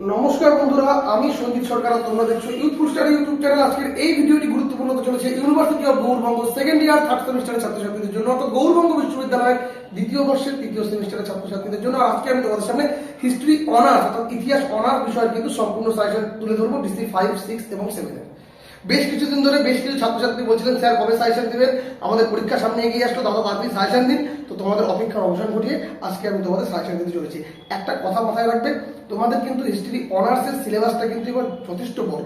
নমস্কার বন্ধুরা, আমি সঞ্জিত সরকার তোমরা দেখছ ইউথফুল স্টাডি ইউটিউব চ্যানেল আজকের এই ভিডিওটি গুরুত্বপূর্ণ হতে চলেছে University of Gour Banga second year third সেমিস্টারের ছাত্রছাত্রীদের জন্য। অর্থাৎ গৌরবঙ্গ বিশ্ববিদ্যালয়ের দ্বিতীয় বর্ষের তৃতীয় সেমিস্টারের ছাত্রছাত্রীদের জন্য আজকে আমি তোমাদের সামনে হিস্ট্রি অনার্স অর্থাৎ ইতিহাস অনার্স বিষয়ের কিন্তু সম্পূর্ণ সাজেশন তুলে ধরবো। ডিসি ফাইভ সিক্স এবং সেভেনের বেশ কিছুদিন ধরে বেশ কিছু ছাত্রছাত্রী বলছিলেন, স্যার, কবে সাজেশন দিবেন? আমাদের পরীক্ষা সামনে এগিয়ে আসলো, দাদা তাড়াতাড়ি সাজেশন দিন। তো তোমাদের অপেক্ষার অবসান ঘটিয়ে আজকে আমি তোমাদের সাজেশন দিতে চলেছি। একটা কথা মাথায় রাখবে তোমাদের কিন্তু হিস্ট্রি অনার্সের সিলেবাসটা কিন্তু এবার যথেষ্ট বড়।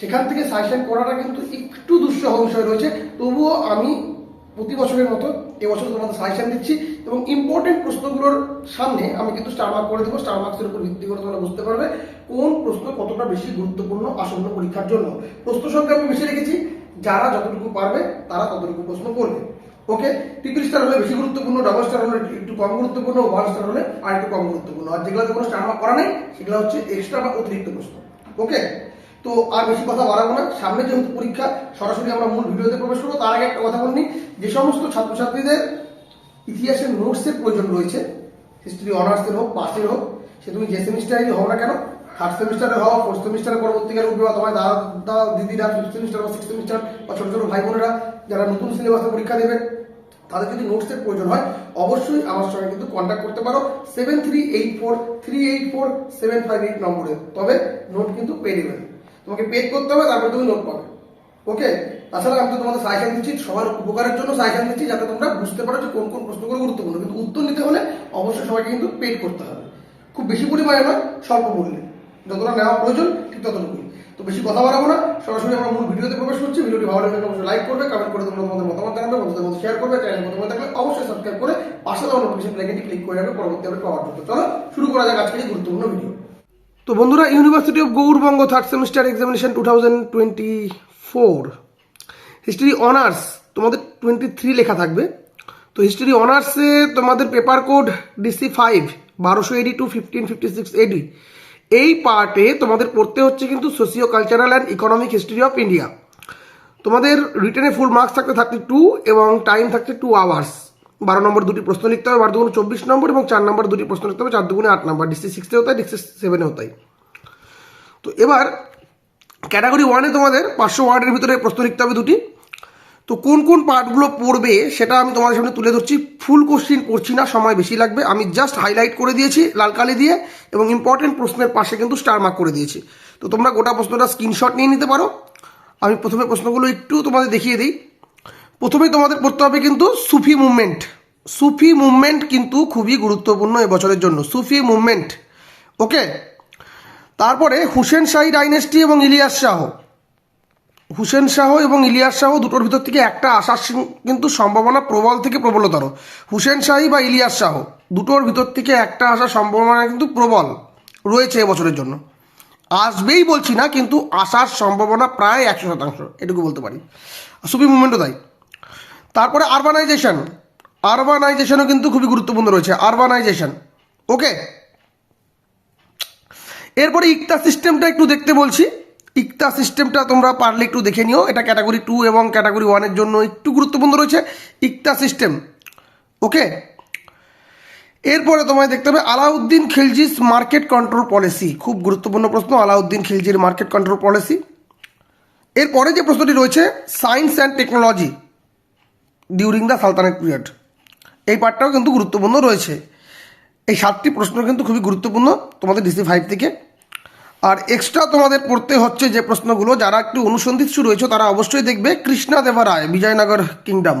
সেখান থেকে সাজেশন করাটা কিন্তু একটু দুঃসহ বিষয় রয়েছে তবুও আমি প্রতি বছরের মতো এবছর তোমাদের সাজেশন দিচ্ছি এবং ইম্পর্টেন্ট প্রশ্নগুলোর সামনে আমি কিন্তু স্টার মার্ক করে দেবো। স্টার মার্কসের উপর ভিত্তি করে তোমরা বুঝতে পারবে কোন প্রশ্ন কতটা বেশি গুরুত্বপূর্ণ আসন্ন পরীক্ষার জন্য। প্রশ্ন সংখ্যা আমি বেশি রেখেছি। যারা যতটুকু পারবে, তারা ততটুকু প্রশ্ন করবে। ওকে ট্রিপল স্টার হলে বেশি গুরুত্বপূর্ণ ডাবল স্টার হলে একটু কম গুরুত্বপূর্ণ ওয়ান স্টার হলে আর একটু কম গুরুত্বপূর্ণ। আর যেগুলোতে কোনো স্টার মার্ক করা নেই, সেগুলো হচ্ছে এক্সট্রা বা অতিরিক্ত প্রশ্ন। ওকে তো আর বেশি কথা বাড়াবো না। সামনে যেহেতু পরীক্ষা, সরাসরি আমরা মূল ভিডিওতে প্রবেশ করব। তার আগে একটা কথা বলিনি যে সমস্ত ছাত্রছাত্রীদের ইতিহাসের নোটসের প্রয়োজন রয়েছে। হিস্ট্রি অনার্সের হোক পাসের হোক, সে তুমি যে সেমিস্টারেরই হোক না কেন থার্ড সেমিস্টারে হও ফোর্থ সেমিস্টারের পরবর্তীকালে উঠবে, বা তোমার দাদা দাদা, দিদিরা ফিফথ সেমিস্টার বা সিক্স সেমিস্টার বা ছোটো ছোটো ভাই বোনেরা যারা নতুন সিলেবাসে পরীক্ষা দেবে, তাদের যদি নোটসের প্রয়োজন হয়, অবশ্যই আমার সঙ্গে কিন্তু কন্ট্যাক্ট করতে পারো। Seven three eight four three eight four seven five eight নম্বরে। তবে নোট কিন্তু পেয়ে দেবেন তোমাকে পেড করতে হবে, তারপরে তুমি নোট পাবে। ওকে তাছাড়া আমি তো তোমাদের সাজেশন দিচ্ছি, সবার উপকারের জন্য সাজেশন দিচ্ছি, যাতে তোমরা বুঝতে পারো যে কোন কোন প্রশ্নগুলো গুরুত্বপূর্ণ। কিন্তু উত্তর নিতে হলে অবশ্যই সবাইকে কিন্তু পেড করতে হবে। খুব বেশি পরিমাণে নয়, স্বল্প মূল্যে। যতটা নেওয়া প্রয়োজন, ঠিক ততটুকুই। তো বেশি কথা বাড়াবো না, সরাসরি আমরা মূল ভিডিওতে প্রবেশ করছি। ভিডিওটি ভালো লাগলে অবশ্যই লাইক করবে কমেন্ট করে তোমরা তোমাদের মতামত জানাবে, বন্ধুদের মধ্যে শেয়ার করবে চ্যানেল মতামত থাকলে অবশ্যই সাবস্ক্রাইব করে পাশে দেওয়া নোটিফিকেশন প্লেকেটি ক্লিক করে রাখবে, পরবর্তী আপডেট পাওয়ার জন্য। চলো, শুরু করা যাক আজকের এই গুরুত্বপূর্ণ ভিডিও তো বন্ধুরা University of Gour Banga third semester examination two thousand twenty four history honours তোমাদের টোয়েন্টি থ্রি লেখা থাকবে। তো হিস্ট্রি অনার্সে তোমাদের পেপার কোড ডিসি ফাইভ বারোশো AD to fifteen fifty six AD এই পার্টে তোমাদের পড়তে হচ্ছে কিন্তু socio cultural and economic history of India তোমাদের রিটেনে ফুল মার্কস থাকতে থার্টি টু এবং টাইম থাকছে টু আওয়ার্স বারো নম্বর দুটি প্রশ্ন লিখতে হবে, বারো দুগুণ চব্বিশ নম্বর এবং চার নম্বর দুটি প্রশ্ন লিখতে হবে, চার দুগুণে আট নম্বর, ডিসি সিক্সে হতে হয় ডিসি সেভেনে হতে তো এবার ক্যাটাগরি ওয়ানে তোমাদের পাঁচশো ওয়ার্ডের ভিতরে প্রশ্ন লিখতে হবে দুটি। তো কোন কোন পার্টগুলো পড়বে সেটা আমি তোমাদের সামনে তুলে ধরছি। ফুল কোশ্চিন পড়ছি না, সময় বেশি লাগবে। আমি জাস্ট হাইলাইট করে দিয়েছি, লাল কালি দিয়ে, এবং ইম্পর্টেন্ট প্রশ্নের পাশে কিন্তু স্টার মার্ক করে দিয়েছি। তো তোমরা গোটা প্রশ্নটা স্ক্রিনশট নিয়ে নিতে পারো। আমি প্রথমে প্রশ্নগুলো একটু তোমাদের দেখিয়ে দিই। প্রথমেই তোমাদের পড়তে হবে কিন্তু সুফি মুভমেন্ট। সুফি মুভমেন্ট কিন্তু খুবই গুরুত্বপূর্ণ এবছরের জন্য। সুফি মুভমেন্ট। ওকে? তারপরে হুসেন শাহী ডাইনেস্টি এবং ইলিয়াস শাহ। হুসেন শাহ এবং ইলিয়াস শাহ দুটোর ভিতর থেকে একটা আসার কিন্তু সম্ভাবনা প্রবল থেকে প্রবলতর। হুসেন শাহী বা ইলিয়াস শাহ দুটোর ভিতর থেকে একটা আসার সম্ভাবনা কিন্তু প্রবল রয়েছে এবছরের জন্য। আসবেই বলছি না, কিন্তু আসার সম্ভাবনা প্রায় একশো শতাংশ। এটুকু বলতে পারি। সুফি মুভমেন্টও তাই। তারপরে আরবানাইজেশন আরবানাইজেশনও কিন্তু খুবই গুরুত্বপূর্ণ রয়েছে আরবানাইজেশন ওকে এরপরে ইকতা সিস্টেমটা একটু দেখতে বলছি। ইকতা সিস্টেমটা তোমরা পারলে একটু দেখে নিও। এটা ক্যাটাগরি টু এবং ক্যাটাগরি ওয়ানের জন্য একটু গুরুত্বপূর্ণ রয়েছে। ইকতা সিস্টেম ওকে এরপরে তোমায় দেখতে হবে Alauddin Khilji's market control policy খুব গুরুত্বপূর্ণ প্রশ্ন, আলাউদ্দিন খিলজির মার্কেট কন্ট্রোল পলিসি এরপরে যে প্রশ্নটি রয়েছে science and technology during the sultanate period এই পার্টটাও কিন্তু গুরুত্বপূর্ণ রয়েছে। এই সাতটি প্রশ্ন কিন্তু খুবই গুরুত্বপূর্ণ তোমাদের ডিসি ফাইভ থেকে। আর এক্সট্রা তোমাদের পড়তে হচ্ছে যে প্রশ্নগুলো, যারা একটু অনুসন্ধিৎসু রয়েছে তারা অবশ্যই দেখবে কৃষ্ণা দেবা রায় বিজয়নগর কিংডম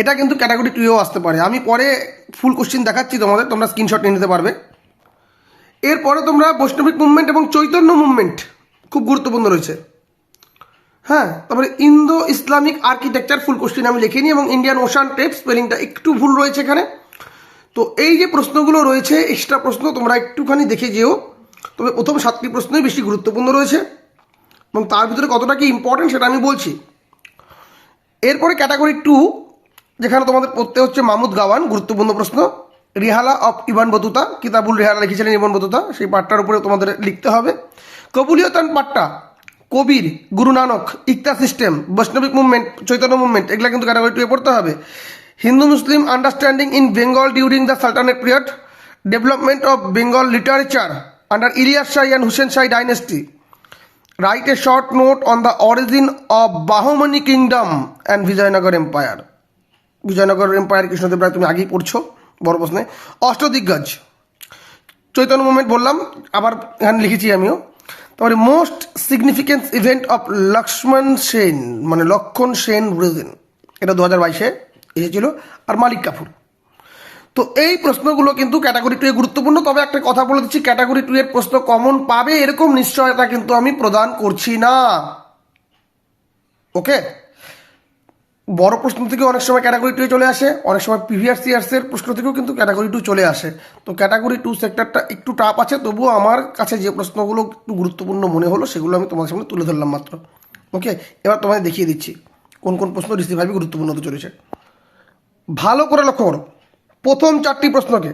এটা কিন্তু ক্যাটাগরি টুয়েও আসতে পারে। আমি পরে ফুল কোশ্চিন দেখাচ্ছি তোমাদের, তোমরা স্ক্রিনশট নিয়ে নিতে পারবে। এরপরে তোমরা বৈষ্ণবিক মুভমেন্ট এবং চৈতন্য মুভমেন্ট খুব গুরুত্বপূর্ণ রয়েছে। হ্যাঁ তারপরে Indo Islamic architecture full question আমি লিখিনি এবং ইন্ডিয়ান ওশান টেপ স্পেলিংটা একটু ভুল রয়েছে এখানে। তো এই যে প্রশ্নগুলো রয়েছে এক্সট্রা প্রশ্ন তোমরা একটুখানি দেখে যেও। তবে প্রথম সাতটি প্রশ্নই বেশি গুরুত্বপূর্ণ রয়েছে। এবং তার ভিতরে কতটা কি ইম্পর্টেন্ট সেটা আমি বলছি। এরপরে ক্যাটাগরি টু যেখানে তোমাদের পড়তে হচ্ছে মামুদ গাওয়ান, গুরুত্বপূর্ণ প্রশ্ন। রিহালা অফ ইবান বতুতা, কিতাবুল রিহালা লিখেছিলেন ইবান বতুতা, সেই পাঠটার উপরে তোমাদের লিখতে হবে। কবুলিয়তান পাঠটা কবির, গুরু নানক, ইকতা সিস্টেম, বৈষ্ণবিক মুভমেন্ট, চৈতন্য মুভমেন্ট, এগুলো কিন্তু ক্যাটাগরি টুয়ে পড়তে হবে Hindu Muslim understanding in Bengal during the sultanate period development of Bengal literature under Ilyas Shah and Hussain Shah dynasty. Write a short note on the origin of Bahmani kingdom and Vijayanagar empire. Vijayanagar empire Krishnadeva Raya তুমি আগেই পড়ছো, বড় প্রশ্নে অষ্টদিগ্গজ Chaitanya movement বললাম, আবার এখানে লিখেছি আমিও তারপরে most significance event of Lakshman Sen মানে লক্ষণ সেন ব্রেজেন এটা দু হাজার বাইশে এসেছিল, আর মালিক কাপুর। তো এই প্রশ্নগুলো কিন্তু ক্যাটাগরি টু এ গুরুত্বপূর্ণ, তবে একটা কথা বলে দিচ্ছি ক্যাটাগরি টু এর প্রশ্ন কমন পাবে, এরকম নিশ্চয়তা কিন্তু আমি প্রদান করছি না। ওকে বড় প্রশ্ন থেকে অনেক সময় ক্যাটাগরি টু চলে আসে, অনেক সময় প্রিভিয়াস ইয়ার্সের প্রশ্ন থেকেও কিন্তু ক্যাটাগরি টু চলে আসে। তো ক্যাটাগরি টু সেক্টরটা একটু টাপ আছে, তবুও আমার কাছে যে প্রশ্নগুলো একটু গুরুত্বপূর্ণ মনে হলো, সেগুলো আমি তোমাদের সামনে তুলে ধরলাম মাত্র। ওকে এবার তোমাদের দেখিয়ে দিচ্ছি, কোন কোন প্রশ্ন রিসিভ হবে গুরুত্বপূর্ণ চলেছে। ভালো করে লক্ষ্য করো, প্রথম চারটি প্রশ্নকে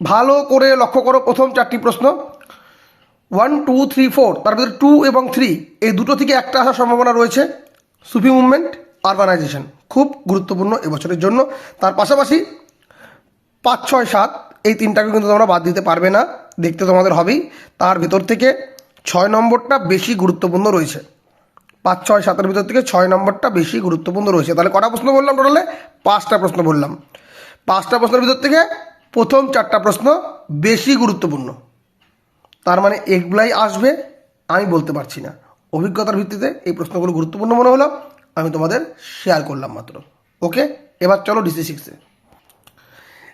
ভালো করে লক্ষ্য করো, প্রথম চারটি প্রশ্ন। ওয়ান টু থ্রি ফোর তার ভিতরে টু এবং থ্রি এই দুটো থেকে একটা আসার সম্ভাবনা রয়েছে। সুফি মুভমেন্ট আরবানাইজেশন খুব গুরুত্বপূর্ণ এবছরের জন্য। তার পাশাপাশি পাঁচ, ছয়, সাত, এই তিনটাকে কিন্তু তোমরা বাদ দিতে পারবে না। দেখতে তোমাদের হবেই। তার ভিতর থেকে ছয় নম্বরটা বেশি গুরুত্বপূর্ণ রয়েছে। পাঁচ, ছয়, সাতের ভিতর থেকে ছয় নম্বরটা বেশি গুরুত্বপূর্ণ রয়েছে। তাহলে কটা প্রশ্ন বললাম টোটালে? পাঁচটা প্রশ্ন বললাম। পাঁচটা প্রশ্নের ভিতর থেকে প্রথম চারটা প্রশ্ন বেশি গুরুত্বপূর্ণ। তার মানে এগুলাই আসবে, আমি বলতে পারছি না। অভিজ্ঞতার ভিত্তিতে এই প্রশ্নগুলো গুরুত্বপূর্ণ মনে হলো। আমি তোমাদের শেয়ার করলাম মাত্র। ওকে এবার চলো ডিসি সিক্সে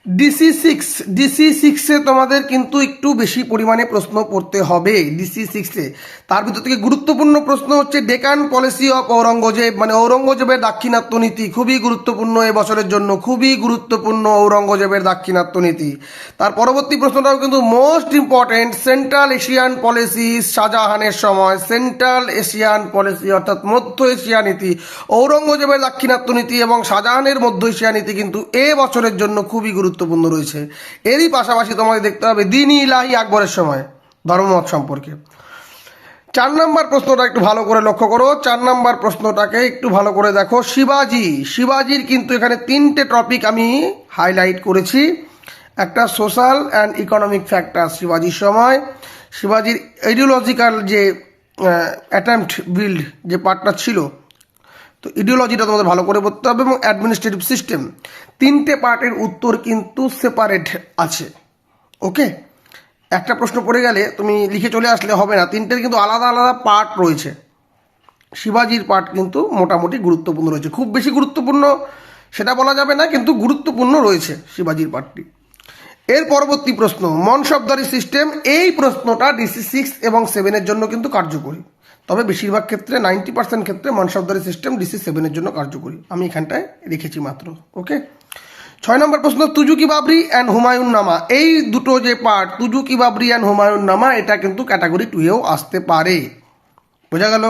ডিসি সিক্স ডিসি সিক্সে তোমাদের কিন্তু একটু বেশি পরিমাণে প্রশ্ন পড়তে হবে ডিসি সিক্সে তার ভিতর থেকে গুরুত্বপূর্ণ প্রশ্ন হচ্ছে ডেকান পলিসি অফ ঔরঙ্গজেব মানে ঔরঙ্গজেবের দাক্ষিণাত্য নীতি খুবই গুরুত্বপূর্ণ এ বছরের জন্য, খুবই গুরুত্বপূর্ণ ঔরঙ্গজেবের দাক্ষিণাত্য নীতি। তার পরবর্তী প্রশ্নটাও কিন্তু most important central Asian policy শাহজাহানের সময় সেন্ট্রাল এশিয়ান পলিসি অর্থাৎ মধ্য এশিয়া নীতি, ঔরঙ্গজেবের দাক্ষিণাত্য নীতি এবং শাহজাহানের মধ্য এশিয়া নীতি কিন্তু এ বছরের জন্য খুবই গুরুত্বপূর্ণ রয়েছে। এরই পাশাপাশি তোমাকে দেখতে হবে দিনই ইলাহি আকবরের সময়, ধর্মমত সম্পর্কে। চার নাম্বার প্রশ্নটা একটু ভালো করে লক্ষ্য করো। চার নাম্বার প্রশ্নটাকে একটু ভালো করে দেখো। শিবাজি, শিবাজির কিন্তু এখানে তিনটে টপিক আমি হাইলাইট করেছি। একটা সোশ্যাল অ্যান্ড ইকোনমিক ফ্যাক্টর শিবাজির সময়। শিবাজির আইডিওলজিক্যাল যে অ্যাটেম্পট বিল্ড যে পার্টটা ছিল তো ইডিওলজিটা তোমাদের ভালো করে পড়তে হবে এবং অ্যাডমিনিস্ট্রেটিভ সিস্টেম তিনটে পার্টের উত্তর কিন্তু সেপারেট আছে ওকে একটা প্রশ্ন পড়ে গেলে তুমি লিখে চলে আসলে হবে না, তিনটের কিন্তু আলাদা আলাদা পার্ট রয়েছে। শিবাজির পার্ট কিন্তু মোটামুটি গুরুত্বপূর্ণ রয়েছে, খুব বেশি গুরুত্বপূর্ণ সেটা বলা যাবে না, কিন্তু গুরুত্বপূর্ণ রয়েছে শিবাজির পার্টটি। এর পরবর্তী প্রশ্ন মনসবদারি সিস্টেম এই প্রশ্নটা ডিসি সিক্স এবং সেভেনের জন্য কিন্তু কার্যকরী। তবে বেশিরভাগ ক্ষেত্রে নাইনটি পার্সেন্ট ক্ষেত্রে মনসবদারি সিস্টেম ডিসি সেভেনের জন্য কার্যকরী। আমি এখানটায় রেখেছি মাত্র। ওকে? ছয় নম্বর প্রশ্ন তুজুকি বাবরি অ্যান্ড হুমায়ুন নামা? এই দুটো যে পার্ট তুজুকি বাবরি অ্যান্ড হুমায়ুন নামা, এটা কিন্তু ক্যাটাগরি টুয়েও আসতে পারে। বোঝা গেল?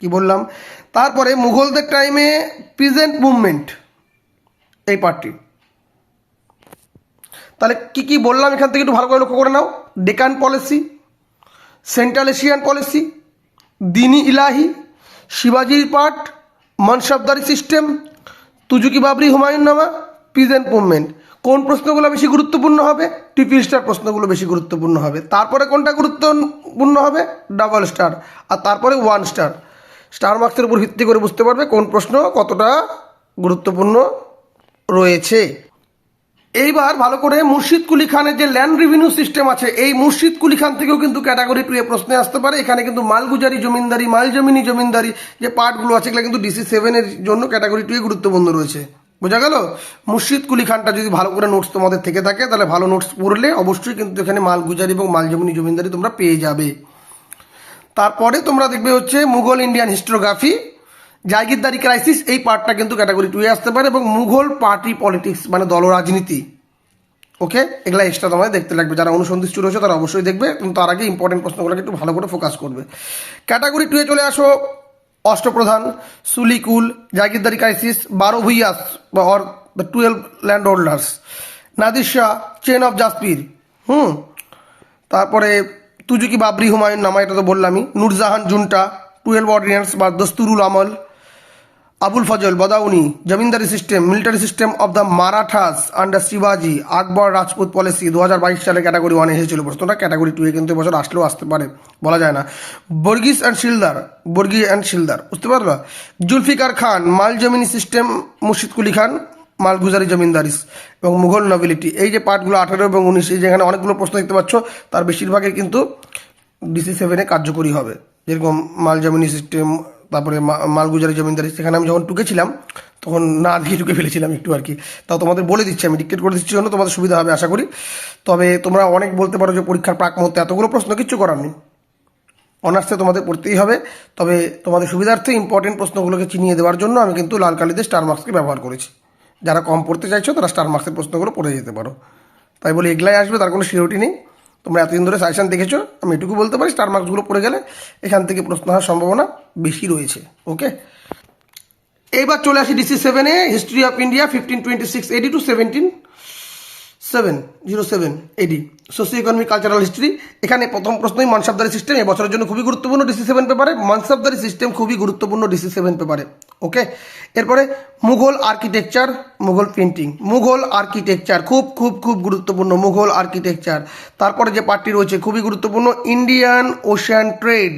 কি বললাম? তারপরে মুঘলদের টাইমে প্রেজেন্ট মুভমেন্ট এই পার্টটি তাহলে কি কি বললাম এখান থেকে একটু ভালো করে লক্ষ্য করে নাও। Deccan policy central Asian policy Din-i Ilahi, শিবাজির পাঠ mansabdari system, Tuzuk-i Baburi Humayun nama present movement. কোন প্রশ্নগুলো বেশি গুরুত্বপূর্ণ হবে? ট্রিপল স্টার প্রশ্নগুলো বেশি গুরুত্বপূর্ণ হবে। তারপরে কোনটা গুরুত্বপূর্ণ হবে? Double star. আর তারপরে ওয়ান স্টার। স্টার মার্কসের উপর ভিত্তি করে বুঝতে পারবে কোন প্রশ্ন কতটা গুরুত্বপূর্ণ রয়েছে। এইবার ভালো করে মুর্শিদ কুলি খানের যে ল্যান্ড রেভিনিউ সিস্টেম আছে, এই মুর্শিদ কুলি খান থেকেও কিন্তু ক্যাটাগরি এ প্রশ্নে আসতে পারে। এখানে কিন্তু মালগুজারি, জমিনদারি মাল জমিনি জমিনদারি যে পার্টগুলো আছে, এগুলো কিন্তু ডিসি সেভেনের জন্য ক্যাটাগরি টু গুরুত্বপূর্ণ রয়েছে। বোঝা গেল? মুর্শিদ কুলি খানটা যদি ভালো করে নোটস তোমাদের থেকে থাকে, তাহলে ভালো নোটস পড়লে অবশ্যই কিন্তু এখানে মালগুজারি এবং মাল জমিনি জমিনদারি তোমরা পেয়ে যাবে। তারপরে তোমরা দেখবে হচ্ছে Mughal Indian historiography jagirdari crisis এই পার্টটা কিন্তু ক্যাটাগরি টুয়ে আসতে পারে এবং মুঘল পার্টি পলিটিক্স মানে দল রাজনীতি ওকে এগুলা এক্সট্রা তোমাদের দেখতে লাগবে। যারা অনুসন্ধিষ্ট রয়েছে, তারা অবশ্যই দেখবে কিন্তু তার আগে ইম্পর্টেন্ট প্রশ্নগুলোকে একটু ভালো করে ফোকাস করবে। ক্যাটাগরি টুয়ে চলে আসো। অষ্টপ্রধান, সুলিকুল, জাগিরদারি ক্রাইসিস বারো ভুইয়াস বা or the twelve land holders Shah chain of জাসপির হুম? তারপরে তুজুকি বাবরি হুমায়ুন নামা, এটা তো বললামই, নূরজাহান জুনটা টুয়েলভ অর্ডিন্যান্স বা Dastur-ul Amal Abul Fazl, Badauni, zamindari system, military system of the Marathas under শিবাজি, আকবর রাজপুত পলিসি দু হাজার বাইশ সালে ক্যাটাগরি ওয়ানে এসেছিল। প্রশ্নটা ক্যাটাগরি টুয়ে কিন্তু এবছর আসলেও আসতে পারে, বলা যায় না। বর্গিস অ্যান্ড শিলদার, বর্গি অ্যান্ড শিলদার, বুঝতে পারল? জুলফিকার খান মাল জমিনি সিস্টেম, মুর্শিদ কুলি খান, মালগুজারি জমিনদারিস এবং মুঘল নবিলিটি এই যে পার্টগুলো আঠেরো এবং উনিশ, এই যেখানে অনেকগুলো প্রশ্ন দেখতে পাচ্ছ, তার বেশিরভাগই কিন্তু ডিসি সেভেনে কার্যকরী হবে। যেরকম মাল জমিনি সিস্টেম তারপরে মালগুজারি জমিনদারি, সেখানে আমি যখন টুকেছিলাম তখন না দিয়ে টুকে ফেলেছিলাম একটু আর কি। তাও তোমাদের বলে দিচ্ছি, আমি ডিক্টেট করে দিচ্ছি জন্য তোমাদের সুবিধা হবে, আশা করি। তবে তোমরা অনেক বলতে পারো যে পরীক্ষার প্রাক মুহূর্তে এতগুলো প্রশ্ন কিচ্ছু করার নেই। অনার্সে তোমাদের পড়তেই হবে, তবে তোমাদের সুবিধার্থে ইম্পর্টেন্ট প্রশ্নগুলোকে চিনিয়ে দেওয়ার জন্য আমি কিন্তু লাল স্টার মার্কসকে ব্যবহার করেছি। যারা কম পড়তে চাইছো, তারা স্টার মার্কসের প্রশ্নগুলো পড়ে যেতে পারো। তাই বলে এগলাই আসবে, তার কোনো সিওরিটি নেই। তোমরা এতদিন ধরে সাজেশন দেখেছ, আমি এটুকু বলতে পারি স্টার মার্কসগুলো পড়ে গেলে এখান থেকে প্রশ্ন হওয়ার সম্ভাবনা বেশি রয়েছে ওকে এইবার চলে আসি ডিসি সেভেনে history of India fifteen twenty six AD to seventeen seven zero seven AD socio economic cultural history এখানে প্রথম প্রশ্নই মনসাবদারি সিস্টেম এবছরের জন্য খুবই গুরুত্বপূর্ণ ডিসি সেভেন পেপারে মনসাবদারি সিস্টেম খুবই গুরুত্বপূর্ণ ডিসি সেভেন পেপারে ওকে এরপরে Mughal architecture Mughal painting Mughal architecture খুব খুব খুব গুরুত্বপূর্ণ মুঘল আর্কিটেকচার তারপরে যে পার্টি রয়েছে খুবই গুরুত্বপূর্ণ Indian Ocean trade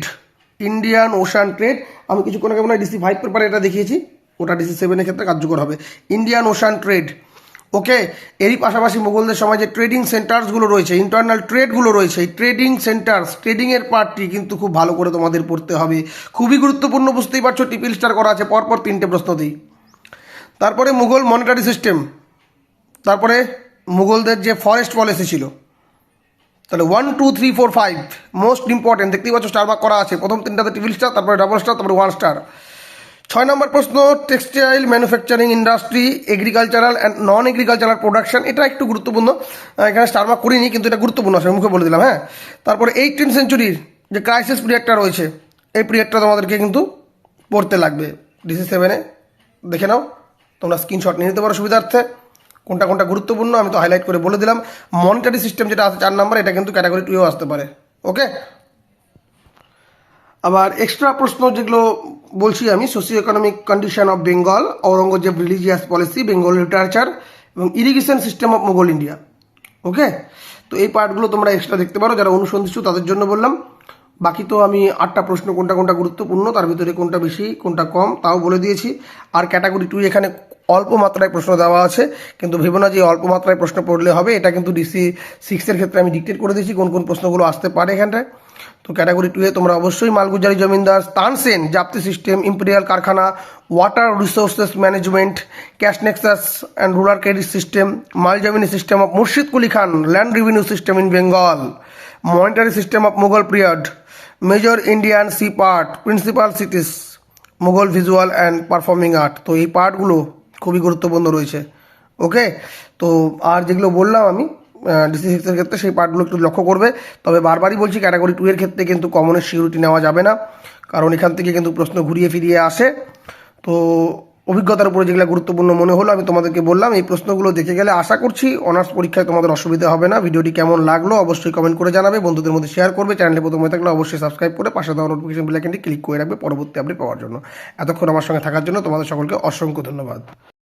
Indian Ocean trade আমি কিছুক্ষণ আগে মনে হয় ডিসি ফাইভ পেপারে এটা দেখিয়েছি, ওটা ডিসি সেভেনের ক্ষেত্রে কার্যকর হবে। ইন্ডিয়ান ওশান ট্রেড ওকে, এরই পাশাপাশি মুঘলদের সময় যে ট্রেডিং সেন্টার্সগুলো রয়েছে ইন্টারনাল ট্রেডগুলো রয়েছে। এই ট্রেডিং সেন্টার্স ট্রেডিংয়ের পার্টটি কিন্তু খুব ভালো করে তোমাদের পড়তে হবে। খুবই গুরুত্বপূর্ণ, বুঝতেই পারছ টিপিল স্টার করা আছে, পরপর তিনটে প্রশ্ন দিই। তারপরে মুঘল মনিটারি সিস্টেম তারপরে মুঘলদের যে ফরেস্ট পলিসি ছিল। তাহলে one two three four five most important দেখতেই পাচ্ছ স্টার মার্ক করা আছে। প্রথম তিনটাতে টিপিল স্টার তারপরে ডাবল স্টার তারপরে ওয়ান স্টার ছয় নম্বর প্রশ্ন textile manufacturing industry agricultural and non agricultural production এটা একটু গুরুত্বপূর্ণ। এখানে স্টার মার্ক করিনি, কিন্তু এটা গুরুত্বপূর্ণ আছে মুখে বলে দিলাম হ্যাঁ? তারপরে এইটিন সেঞ্চুরির যে ক্রাইসিস পিরিয়ডটা রয়েছে, এই পিরিয়ডটা তোমাদেরকে কিন্তু পড়তে লাগবে। ডিসি সেভেনে দেখে নাও, তোমরা স্ক্রিনশট নিয়ে নিতে পারো সুবিধার্থে। কোনটা কোনটা গুরুত্বপূর্ণ, আমি তো হাইলাইট করে বলে দিলাম। মনিটারি সিস্টেম যেটা আছে, চার নাম্বার, এটা কিন্তু ক্যাটাগরি টুয়েও আসতে পারে ওকে আবার এক্সট্রা প্রশ্ন যেগুলো বলছি আমি socio economic condition of Bengal Aurangzeb religious policy Bengal literature এবং irrigation system of Mughal India okay তো এই পার্টগুলো তোমরা এক্সট্রা দেখতে পারো, যারা অনুসন্ধিত তাদের জন্য বললাম। বাকি তো আমি আটটা প্রশ্ন কোনটা কোনটা গুরুত্বপূর্ণ, তার ভিতরে কোনটা বেশি, কোনটা কম, তাও বলে দিয়েছি। আর ক্যাটাগরি টু এখানে অল্প মাত্রায় প্রশ্ন দেওয়া আছে, কিন্তু ভেবো না যে অল্প মাত্রায় প্রশ্ন পড়লে হবে, এটা কিন্তু ডিসি সিক্সের ক্ষেত্রে আমি ডিকটেট করে দিয়েছি, কোন কোন প্রশ্নগুলো আসতে পারে এখানটায়। তো ক্যাটাগরি টুয়ে তোমরা অবশ্যই malguzari zamindar Tansen zabti system imperial karkhana water resources management cash nexus and rural credit system mal zamini system of Murshid Quli Khan land revenue system in Bengal monetary system of Mughal period major Indian sea port principal cities Mughal visual and performing art তো এই পার্টগুলো খুবই গুরুত্বপূর্ণ রয়েছে। ওকে তো আর যেগুলো বললাম আমি ডিসি সিক্সের ক্ষেত্রে সেই পার্টগুলো একটু লক্ষ্য করবে। তবে বারবারই বলছি ক্যাটাগরি টু এর ক্ষেত্রে কিন্তু কমনের সিকিউরিটি নেওয়া যাবে না। কারণ এখান থেকে কিন্তু প্রশ্ন ঘুরিয়ে ফিরিয়ে আসে। তো অভিজ্ঞতার উপরে যেগুলো গুরুত্বপূর্ণ মনে হলো, আমি তোমাদেরকে বললাম। এই প্রশ্নগুলো দেখে গেলে আশা করছি অনার্স পরীক্ষায় তোমাদের অসুবিধা হবে না। ভিডিওটি কেমন লাগল অবশ্যই কমেন্ট করে জানাবে। বন্ধুদের মধ্যে শেয়ার করবে। চ্যানেলে প্রথমে থাকলে অবশ্যই সাবস্ক্রাইব করে পাশে দেওয়া নোটিফিকেশন বেলাইকনটি ক্লিক করে রাখবে পরবর্তী আপডেট পাওয়ার জন্য। এতক্ষণ আমার সঙ্গে থাকার জন্য তোমাদের সকলকে অসংখ্য ধন্যবাদ।